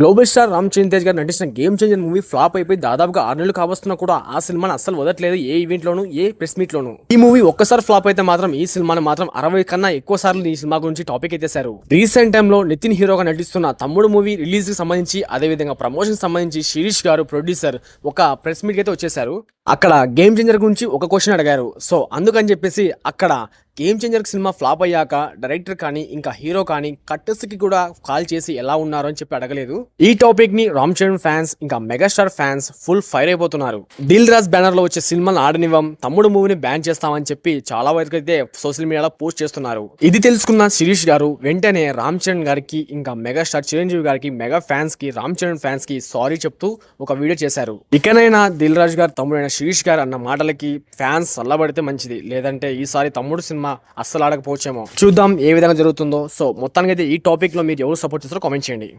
Global star Ram Charan Tej గారు నటించిన game changer movie flop అయిపోయి దాదాపుగా ఆరు నెలలు కావస్తున్నా కూడా ఆ సినిమాని అస్సలు వదలట్లేదు ఏ ఈవెంట్లోనూ ఏ ప్రెస్ మీట్లోనూ ఈ మూవీ ఒక్కసారి ఫ్లాప్ అయితే మాత్రం ఈ సినిమాని మాత్రం అరవై కన్నా ఎక్కువ సార్లు ఈ సినిమా గురించి టాపిక్ ఎత్తేశారు. రీసెంట్ టైంలో నితిన్ హీరోగా నటిస్తున్న తమ్ముడు మూవీ రిలీజ్కి సంబంధించి అదేవిధంగా ప్రమోషన్ సంబంధించి శిరీష్ గారు ప్రొడ్యూసర్ ఒక ప్రెస్ మీట్ అయితే వచ్చేసారు అక్కడ గేమ్ చేంజర్ గురించి ఒక క్వశ్చన్ అడిగారు. సో అందుకని చెప్పేసి అక్కడ గేమ్ చేంజర్ సినిమా ఫ్లాప్ అయ్యాక డైరెక్టర్ కానీ ఇంకా హీరో కానీ కట్టర్స్కి కూడా కాల్ చేసి ఎలా ఉన్నారు అని చెప్పి అడగలేదు. ఈ టాపిక్ని రామ్ చరణ్ ఫ్యాన్స్ ఇంకా మెగాస్టార్ ఫ్యాన్స్ ఫుల్ ఫైర్ అయిపోతున్నారు. దిల్ రాజ్ బ్యానర్లో వచ్చే సినిమాను ఆడనివ్వం తమ్ముడు మూవీని బ్యాన్ చేస్తామని చెప్పి చాలా వరకు అయితే సోషల్ మీడియాలో పోస్ట్ చేస్తున్నారు. ఇది తెలుసుకున్న శిరీష్ గారు వెంటనే రామ్ చరణ్ గారికి ఇంకా మెగాస్టార్ చిరంజీవి గారికి మెగా ఫ్యాన్స్కి రామ్ చరణ్ ఫ్యాన్స్కి సారీ చెప్తూ ఒక వీడియో చేశారు. ఇకనైనా దిల్ రాజు గారు తమ్ముడైన శిరీష్ గారు అన్న మాటలకి ఫ్యాన్స్ చల్లబడితే మంచిది లేదంటే ఈసారి తమ్ముడు సినిమా అస్సలు ఆడకపోవచ్చేమో. చూద్దాం ఏ విధంగా జరుగుతుందో. సో మొత్తానికి అయితే ఈ టాపిక్లో మీరు ఎవరు సపోర్ట్ చేస్తారో కామెంట్ చేయండి.